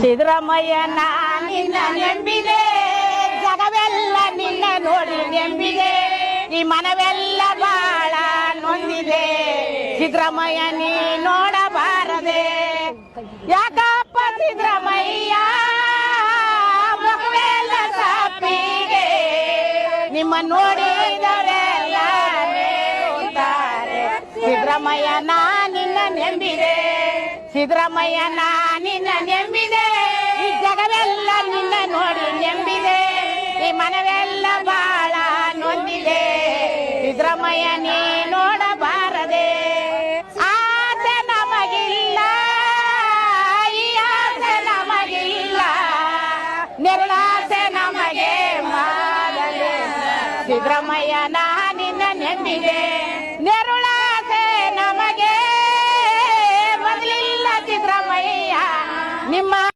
ಸಿದ್ದರಾಮಯ್ಯ ನಿನ್ನ ನೆಂಬಿದೆ, ಜಗವೆಲ್ಲ ನಿನ್ನ ನೋಡಿ ನೆಂಬಿದೆ, ಈ ಮನವೆಲ್ಲ ಬಾಳ ನೊಂದಿದೆ. ಸಿದ್ದರಾಮಯ್ಯ, ನೀ ನೋಡಬಾರದೆ. ಯಾಕಪ್ಪ ಸಿದ್ದರಾಮಯ್ಯ, ಮಗವೆಲ್ಲ ಸಾಪಿಗೆ? ನಿಮ್ಮ ನೋಡಿದವರೆಲ್ಲ ಸಿದ್ದರಾಮಯ್ಯ ನಾ ನಿನ್ನ ನೆಂಬಿದೆ ಸಿದ್ದರಾಮಯ್ಯ ನಾ ನಿನ್ನ ನೆಂಬಿದೆ. ನೋಡಿ ನೆಂಬಿದೆ. ಈ ಮನವೆಲ್ಲ ಬಾಳ ನೊಂದಿದೆ. ಸಿದ್ದರಾಮಯ್ಯ, ನೀ ನೋಡಬಾರದೆ. ಆಸೆ ನಮಗಿಲ್ಲ. ಈ ಆಸೆ ನಮಗಿಲ್ಲ. ನಿರ್ಲಾಸೆ ನಮಗೆ ಸಿದ್ದರಾಮಯ್ಯ ನಾ ನಿನ್ನ ನೆಂಬಿದೆ. ನೆರುಳಾಸೆ ನಮಗೆ ಮೊದಲಿಲ್ಲ ಸಿದ್ದರಾಮಯ್ಯ. ನಿಮ್ಮ